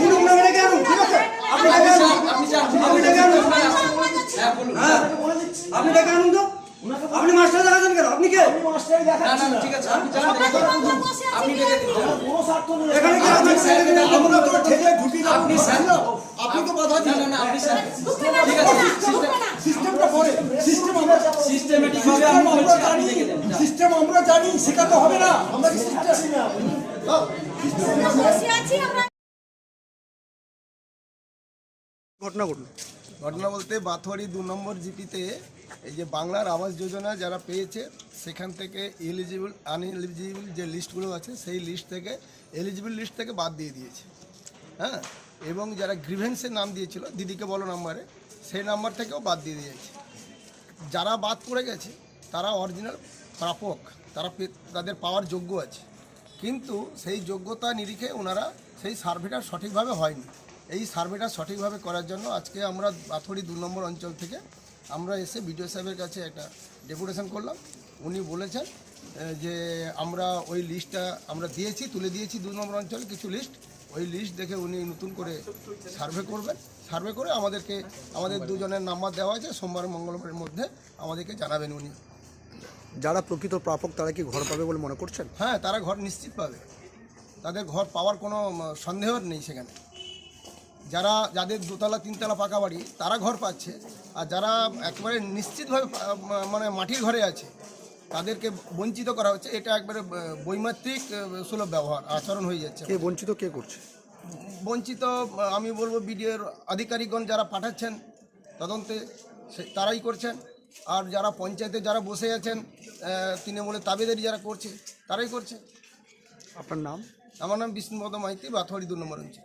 বলুন না এটাকে আনুন ঠিক আছে আপনি ডেকে আনুন আপনি ডেকে আনুন হ্যাঁ আপনি ডেকে আনুন তো আপনি মাস্টার দেখাচ্ছেন কেন আপনি কে এখানে কি ছেড়ে দিলে আমরা তো ঠেলে ঢুকি না আপনি আপনি তো বাধা দিন সিস্টেমটা পড়ে সিস্টেম আমরা সিস্টেমেটিক ভাবে আমি বলছি আপনি দেখে দেন সিস্টেম আমরা জানি শেখাতে হবে না। আমরা সিস্টেম ঘটনা ঘটলো। ঘটনা বলতে বাথুয়ারি দু নম্বর জিপিতে এই যে বাংলার আবাস যোজনা যারা পেয়েছে সেখান থেকে এলিজিবল আনএলিজিবল যে লিস্টগুলো আছে সেই লিস্ট থেকে এলিজিবল লিস্ট থেকে বাদ দিয়ে দিয়েছে। হ্যাঁ? এবং যারা গ্রিভেন্সের নাম দিয়েছিল দিদিকে বলো নাম্বারে সেই নাম্বার থেকেও বাদ দিয়ে দিয়েছে। যারা বাদ পড়ে গেছে তারা অরিজিনাল প্রাপক তারা তাদের পাওয়ার যোগ্য আছে। কিন্তু সেই যোগ্যতা নিরিখে ওনারা সেই সার্ভেটা সঠিকভাবে হয়নি। এই সার্ভেটা সঠিকভাবে করার জন্য আজকে আমরা বাথড়ি দু নম্বর অঞ্চল থেকে আমরা এসে বিডিও সাহেবের কাছে একটা ডেপুটেশন করলাম। উনি বলেছেন যে আমরা ওই লিস্টটা আমরা দিয়েছি, তুলে দিয়েছি দু নম্বর অঞ্চলে, কিছু লিস্ট। ওই লিস্ট দেখে উনি নতুন করে সার্ভে করবেন। সার্ভে করে আমাদেরকে, আমাদের দুজনের নাম্বার দেওয়া আছে। সোমবার, মঙ্গলবারের মধ্যে আমাদেরকে জানাবেন উনি। যারা প্রকৃত প্রাপক তারা কি ঘর পাবে বলে মনে করছেন? হ্যাঁ তারা ঘর নিশ্চিত পাবে। তাদের ঘর পাওয়ার কোনো সন্দেহ নেই সেখানে। যারা যাদের দোতলা তিনতলা পাকা বাড়ি তারা ঘর পাচ্ছে। আর যারা একেবারে নিশ্চিতভাবে মানে মাটির ঘরে আছে তাদেরকে বঞ্চিত করা হচ্ছে। এটা একবারে বৈমাত্রিক সুলভ ব্যবহার আচরণ হয়ে যাচ্ছে। কে বঞ্চিত কে করছে? বঞ্চিত আমি বলব বিডিওর আধিকারিকগণ যারা পাঠাচ্ছেন তদন্তে সে তারাই করছেন। আর যারা পঞ্চায়েতে যারা বসে আছেন তৃণমূলে তৃণমূলের তাবেদারি যারা করছে তারাই করছে। আপনার নাম? আমার নাম বিষ্ণুপদ মাইতি বাথরি দু নম্বর অঞ্চল।